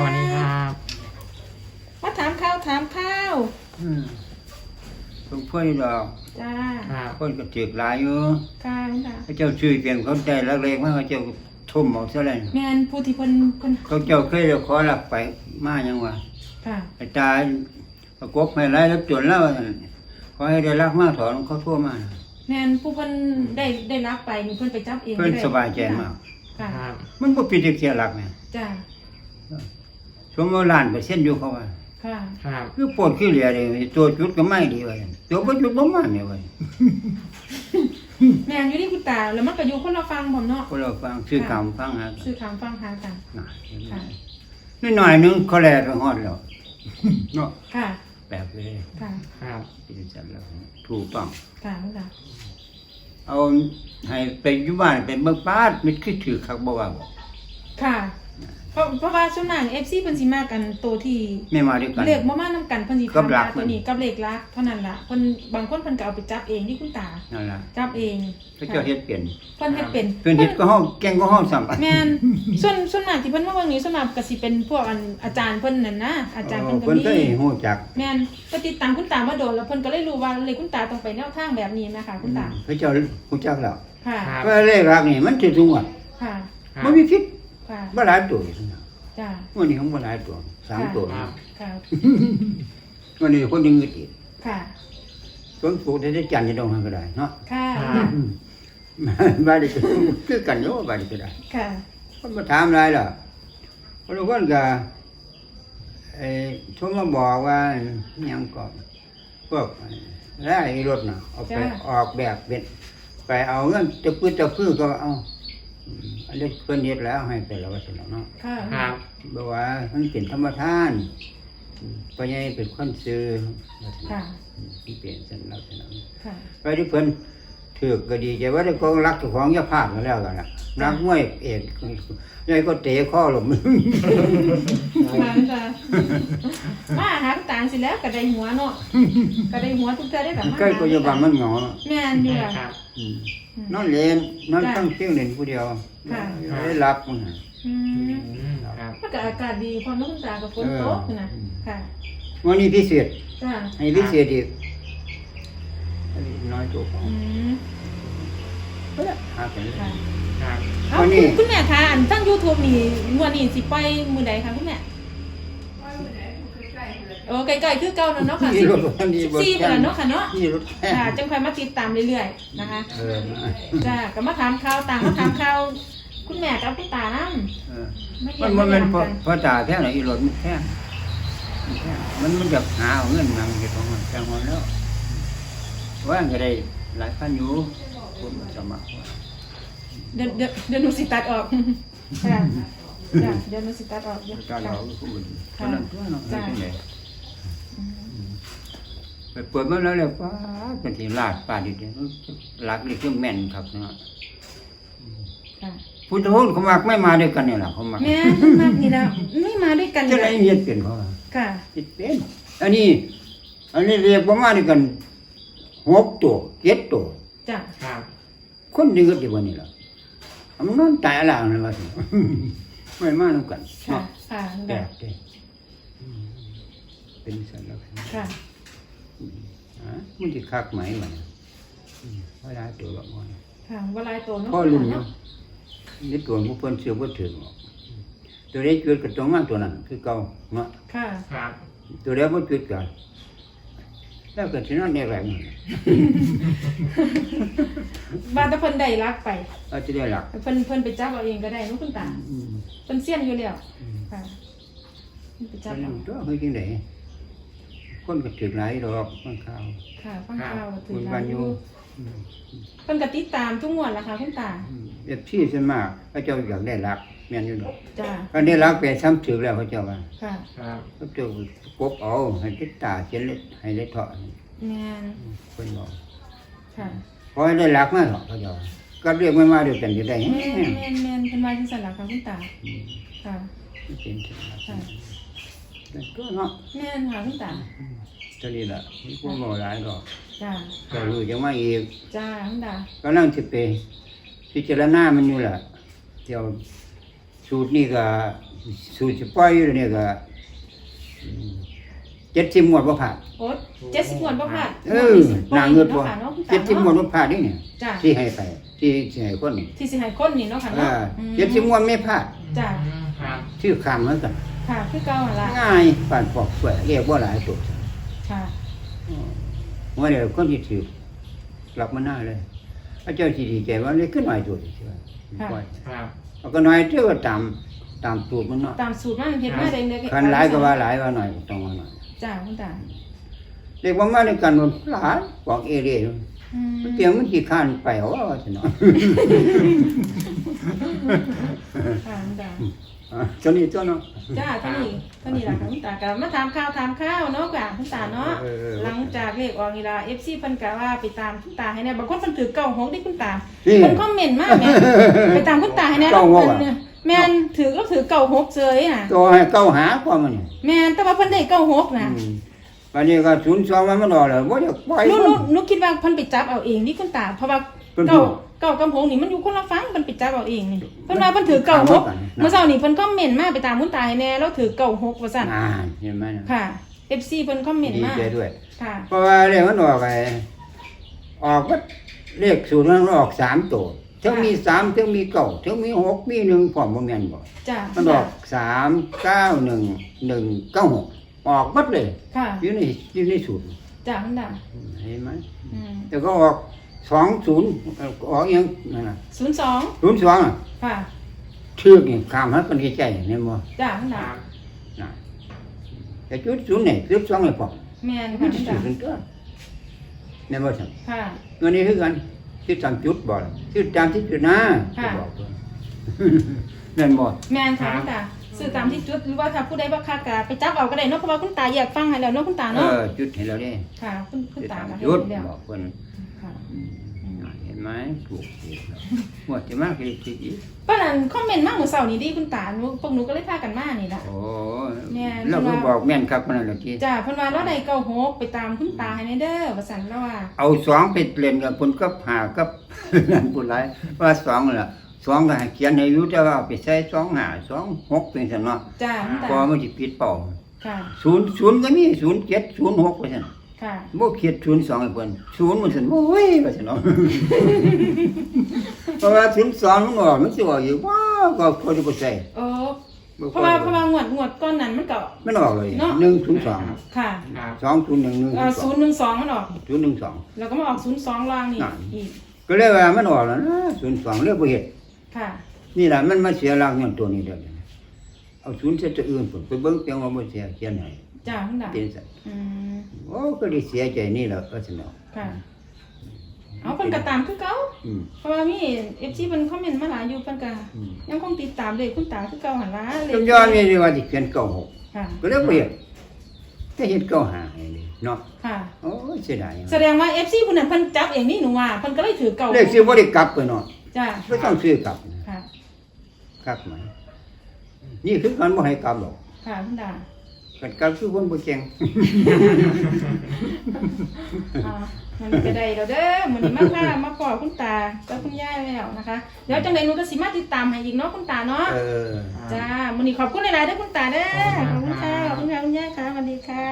สวัสดีครับ มาถามข้าวถามข้าวอืมทุกคนดอกจ้าครับคนก็จึกหลายอยู่ค่ะค่ะเขาเจ้าชื่อเปลี่ยนเขาได้ลักเลงมากเขาเจ้าทุ่มเอาซะเลยแม่นผู้ที่เพิ่นเพิ่นเขาเจ้าเคยได้ขอหลักไปมายังวะค่ะอาจารย์ประกบให้ไล่รับจนแล้วว่าซั่นขอให้ได้รักมากถอนเขาทั่วมาแม่นผู้เพิ่นได้ได้รับไปนี่เพิ่นไปจับเองเพิ่นได้สบายใจมาก ค่ะครับ มันบ่ผิดจักเสียหลักแม่จ้า สมมุติล้านเปอร์เซ็นต์อยู่เขาว่าค่ะ ครับ คือปวดขี้เหลียเลยตัวจุดก็ไม่ดีว่าซั่นตัวบ่จุดบ่มาเนี่ยว่าซั่นแม่นอยู่ที่คุณตา แล้วมันก็อยู่คนละฟังผมเนาะพวกเราฟังชื่อคำฟังหากันซื้อคำฟังหากัน น่ะเห็นไหมค่ะ นิดหน่อยนึงเขาแลก็ฮอดแล้วเนาะค่ะ แบบเลยค่ะ ครับเป็นจันแล้วถูกต้อง ค่ะคุณตาเอาให้ไปอยู่บ้านไปเบิ่งปาดมิดคือถือคักบ่ว่าบ่ค่ะเพ ราะเพราะว่าส่วนมาก FC เพิ่นสิมากันตัวที่ไม่มาด้วยกัน เลขบ่มานํกันเพิ่นสิกับหลักตัวนี้กับเลขลักเท่านั้นล่ะเพิ่นบางคนเพิ่นก็เอาไปจับเองที่คุณตา นั่นล่ะจับเองเขาเจ้าเฮ็ดเปลี่ยนเพิ่นเฮ็ดเป็นเพิ่นเฮ็ดก็เฮาแก่งก็เฮาซ้ำแม่นส่วนส่วนมากที่เพิ่นมาเบิ่งนี้ส่วนมากก็สิเป็นพวกอันอาจารย์เพิ่นนั่นนะอาจารย์เพิ่นก็เพิ่นมี เคยฮู้จักแม่นก็ติดตามคุณตามาโดนแล้วเพิ่นก็เลยรู้ว่าเลยคุณตาต้องไปแนวทางแบบนี้นะคะ คุณตาเขาเจ้าฮู้จักแล้วค่ะ ครับ ก็เลขรักนี่มันสิทุกงวดค่ะ ครับ บ่มีผิด ค่ะบ่หลายตัวนี่นะจ้าวันนี้ของบ่หลายตัวสามตัวครับค่ะวันนี้คนยังงึดอีกค่ะส่วนผูกได้จันทร์จะต้องให้ก็ได้เนาะค่ะครับอืมบ้านนี้ก็คือกันอยู่บ้านนี้ก็ได้ค่ะคนมาถามอะไรล่ะคนทุกคนก็ไอ้ชมมาบอกว่าอิหยังก็พวกไล่รถน่ะเอาไปออกแบบเป็นไปเอาเงินจะพื้นจะพื้นก็เอา อืมอันนี้เพิ่นเฮ็ดแล้วให้ไปแล้วว่าซั่นล่ะเนาะค่ะครับบอกว่ามันเป็นธรรมทานอืมปัญญาเป็นคนซื้อว่าซั่นค่ะล่ะอืมที่เปลี่ยนซั่นแล้วซั่นล่ะค่ะไปที่เพิ่นถือกก็ดีใจว่าได้กองรักเจ้าของอยาพลาดมาแล้วกันล่ะนักมวยเอกยายก็เตะข้อลงมาจ้ามาหาคุณตาสิแล้วก็ได้หัวเนาะก็ได้หัวทุกเทื่อได้แบบมาใกล้ก็จะบามันเหงาเนาะแม่นอยู่ล่ะครับอืมนอนเล่นนอนจ้ะตั้งเพียงเล่นผู้เดียว ค่ะไม่ได้รับมันน่ะอืมอืมครับ มันก็อากาศดีพอน้องคุณตากับฝนตกนะค่ะวันนี้พิเศษจ้าให้พิเศษอีกอันนี้น้อยตัวของอืมก็ได้หากันเลย ค่ะครับเอาวันนี้ คุณคุณแม่คะอันตั้ง YouTube นี่งวดนี้สิปล่อยมื้อใดคะคุณแม่โอ้ไกลๆคือเก่าแล้วเนาะค่ะนี่รถวันนี้สี่เดือนเนาะค่ะเนาะนี่รถแค่ค่ะจังค่อยมาติดตามเรื่อยๆนะคะ เออมาจ้าก็มาถามข่าวต่างมาถามข่าว คุณแม่กับคุณตานำเออไม่มันเห็มันเป็นนเพราะเพราะตาแท้ไหนอีรถมันแท้มันแท้มันมันจะหาเอาเงินมามันจะของมันจังหวะแล้วว่างก็ได้หลายพันอยู่คนมาสมัครเดี๋ยวเดี๋ยวเดี๋ยวหนูสิตัดออกค่ะจ้าเดี๋ยวหนูสิตัดออกเดี๋ยวตาเราค่ะก็บุญค่ะเท่านั้นตัวเนาะจ้ะไม่เป็นไรไปเปิดมาแล้วเลยป้าดเป็นที่ลาดป้าดดิเดียวหลักนี่คือแม่นครับเนาะค่ะ พุทธคุณเขามักไม่มาด้วยกันเนี่ยแหละเขามักแม่มากนี่แล้วไม่มาด้วยกันจะเลได้ยเฮ็ดเป็นเพราะว่าค่ะ เฮ็ดเป็นอันนี้ อันนี้เรียกว่ามาด้วยกันหกตัวเจ็ดตัว จ้าครับคนดีก็ดีกว่านี้ล่ะเอามันนอนตายอะไรนั่นว่าสิ ไม่มานํกันค่ะเนาะค่ะแปลกเด้อืมเป็นสันแล้ว ค่ะฮะมันสิคักไหมวะเนี่ยอืมเวลาตัวละมันค่ะว่าลายตัวเนาะพ่อลุงเนาะ นี่ตัวผู้เพิ่นเสือบ่ถึงหรอกตัวได้เกิดกับตัวมาตัวนั้น คือเก่าเนาะค่ะ ครับตัวได้บ่เกิดกันแล้วก็สินอนได้แรงนี่ว่าแต่เพิ่นได้รักไปอาจจะได้หลักเพิ่นเพิ่นไปจับเอาเองก็ได้เนาะคุณตาอืมเพิ่นเสี้ยนอยู่แล้วอืมค่ะเพิ่นไปจัจับบเอาตัวเฮ้ยจังได๋คนก็ถึกหลายดอกฟังข่าวค่ะฟังข่าวถึคุงณกาบ้ารนออยู่ยู่อืมเพิ่นก็ติดตามทุกงวดล่ะค่ะคุณตา อืม เอฟซีส่วนมากเขาเจ้าอยากได้หลักแม่นอยู่ดอกจ้าอันนี้รักไปซ้ำถึกแล้วเขาเจ้าว่าค่ะครับเขาเจ้ากบเอาให้ติดตาเขียนเล็ดให้เล็ดเถาะนี่แม่นเพิ่นบอกค่ะพอให้ได้รักมาเถอะเขาเจ้าก็เรียกไม่มาเดียวกันจะได้แฮแม่นงแม่นแม่นเพิ่นว่าจังซั่นล่ะค่ะคุณตาอืมค่ะมันเป็นถึงรักค่ะแต่ก็เนาะแม่นค่ะคุณตาเท่านี้ล่ะมีผู้บ่หลายดอกจ้า ก็รู้จังมาอีกจ้าคุณตาก็นั่งสิไป พิจารณามันอยู่ล่ะเดี๋ยวสูตรนี่ก็สูตรสิปล่อยอยู่นี่ก็เจ็ดสิบหมวดบ่ผ่านโอ๊ตเจ็ดสิบหมวดบ่ค่ะเออนางเงินบ่เนาะค่ะเนาะคุณตาเจ็ดสิบหมวดเนาะบ่ผ่านนี่เนี่ยจ้ะที่ให้ไปที่ที่ให้คนนี่ที่สิให้คนนี่เนาะค่ะเอเนาะออืมเจ็ดสิบหมวดไม่ผ่านจ้ะครับชื่อคำเหมือนกันค่ะคือเก่าหั่นล่ะง่ายปานปอกสวยเรียกว่าหลายตัวค่ะว่าเดี๋ยวคนที่ถือหลับมาหน้าเลยพ ระเจ้าที่ดีใจว่าเลยขึ้นหน่อยตัวเชื่อครับ เอาก็น้อยเท่าก็ตามตามสูตรมันเนาะตามสูตรมันเฮ็ดมาได้เด้อคันหลายก็ว่าหลายว่าหน่อยก็ต้องว่าหน่อยจ้ะคุณตาเรียกว่ามาในกันมันหลายบอกเอเร่อืมมันเตรียมมันขี้ข้านไปเอาว่าสิเนาะค่ะคุณตา อะตัวนี้ตัวเนาะจ้าเท่านี้เท่านี้ล่ะค่ะคุณตาก็มาถามข่าวถามข้าวเนาะกะคุณตาเนาะเออเออหลังจากเลขออกนี่ล่ะ FC เพิ่นก็ว่าไปตามคุณตาให้แน่บางคนเพิ่นถือเก่าหงที่คุณตานี่เพิ่นคอมเมนต์มาแม่ไปตามคุณตาให้แน่เก้าหกเพิ่นอะเนี่ยแม่นถือก็ถือเก่าหกเจยน่ะตัวให้เก้าหาความมันนี่แม่นแต่ว่าเพิ่นได้เก่าหกน่ะอืมวันนี้ก็ศูนย์สองมันมันออกแล้วว่าจะปล่อยหนูมัหนูนหนูคิดว่าเพิ่นไปจับเอาเองนี่คุณตาเพราะว่าเพิ่นเก่าพูดเก่ากับหงนี่มันอยู่คนละฟังเพิ่นไปจับเอาเองนี่เพิ่นว่าเพิ่นถือเก่าหกนะเมื่อเช้านี่เพิ่นคอมเมนต์มาไปตามคุณตาให้แน่แล้วถือเก่าหกว่าซั่นอ่าเห็นไหมนะค่ะ FC เพิ่นคอมเมนต์ดีมาใจด้วย ค่ะ เพราะว่าเลขมันออกไปออกก็เลขศูนย์มันออกสามตัวเท่ามีสามเท่ามีเก้าเท่ามีหกมีหนึ่งพร้อมบ่แม่นบ่จ้ะมันออกสามเก้าหนึ่งหนึ่งเก้าหกออกบัดเลยค่ะอยู่ในอยู่ในสูตรจ้ะคุณตาเห็นไหม อืมแต่ก็ออก สองศูนย์ออกอยังนั่นน่ะ02ศูนย์สองอะค่ะชื่อนี่ข้ามให้คนใจเนี่ยบ่จ้ะคุณคตารับนะแต่จุดศูนย์นี่จุดสองเลยพอแม่นมัค่ะนคุณสิตาศูนย์ตัวเนี่ยบ่ซั่นค่ะเงินนี้คือกันที่ตามจุดบ่ล่ะที่ตามที่จุดนะค่ะบอกตัวแม่นบ่แม่นค่ะคุณตาซื้อตามที่จุดหรือว่าถ้าผู้ใดบ่คักก็ไปจับเอาก็ได้เนาะเพราะว่าคุณตาอยากฟังให้แล้วเนาะคุณตาเอเนาะอจุดให้เราได้ค่ะคุณคุณจุดตาตามก็จุดเห็นแล้วบอกเพิ่น ค่ะอืมเห็นไหมถูกถูกแล้วหมดที่มากคือคิดอีกป้านันคอมเมนต์มาเมื่อเช้านี้ดิคุณตาหนูพวกหนูก็เลยพากันมานี่ล่ะ โอ้แม่น เราก็บอกแม่นครับนั่นแหละที่จ้าเพิ่นว่าเราได้เก้าหกไปตามคุณตาให้แน่เด้อว่าซั่นแล้วว่าเอาสองไปเล่นกับคนก็หากับ นั่นผู้หลายว่าสองล่ะสองก็ให้เขียนให้อยู่แต่ว่าเอาไปใช้สองหาสองหกเป็นซั่นเนาะจ้าคุณตาพอมันสิผิดเป้าค่ะศูนย์ศูนย์ก็มีศูนย์เจ็ดศูนย์หกว่าซั่น ค่ะ บ่เขียนศูนย์สองให้เพิ่นศูนย์มันซั่นโอ้ยว่าซั่นเนาะ เพราะว่าศูนย์สองมันออกมันสิออกอยู่ว้าวก็พอจะบ่ใส่โอ้บ่เพราะว่าเพราะว่างวดงวดก้อนนั้นมันก็ มันออกเลยเนาะ หนึ่งศูนย์สองค่ะครับสองศูนย์หนึ่งหนึ่งเอ่อสอง012มันออก ศูนย์หนึ่งสอง แล้วก็มาออก02ล่างนี่นั่น อีกก็เลยว่ามันออกแล้วนะศูนย์สองเรียกบ่เฮ็ดค่ะ นี่ล่ะมันมาเสียหลักอย่างตัวนี้เด้อ เอาศูนย์เสียตัวอื่นพุ่นไปเบิ่งเพียงว่าบ่เสียเขียนให้จ้าคุณตาเป็นซั่นอืมโอ้ก็ได้เสียใจนี่แหละก็สนอค่ะ เอาเพิ่นก็ตามคือเก่าอืม เพราะว่ามี FC เพิ่นคอมเมนต์มาหลายอยู่เพิ่นก็อืม ยังคงติดตามเลยคุณตาคือเก่าหั่นล่ะเลจำยอนนี่ว่าสิเขียนเก้าหกค่ะ ก็เลยบ่เฮ็ดก็เฮ็ดเก้าหาให้เลยเนาะค่ะ โอ้ยเสียดายแสดงว่า FC ผู้นั้นเพิ่นจับเองนี่หนูว่าเพิ่นก็เลยถือเก่าเลขซื้อบ่ได้กลับไปเนาะจ้า บ่ต้องซื้อกลับนะค่ะครับไหม นี่คือการบ่ให้กลับหรอกค่ะคุณตากันกลับคือคนบ่เก่งอ่ามันก็ได้แล้วเด้อมื้อนี้มาค่ะมาขอคุณตากับคุณยายแล้วนะคะเดี๋ยวจังได๋หนูก็สิมาติดตามให้อีกเนาะคุณตาเนาะเออ จ้ามื้อนี้ขอบคุณหลายๆเด้อคุณตาเด้อขอบคุณค่ะขอบคุณค่ะคุณยายค่ะสวัสดีค่ะ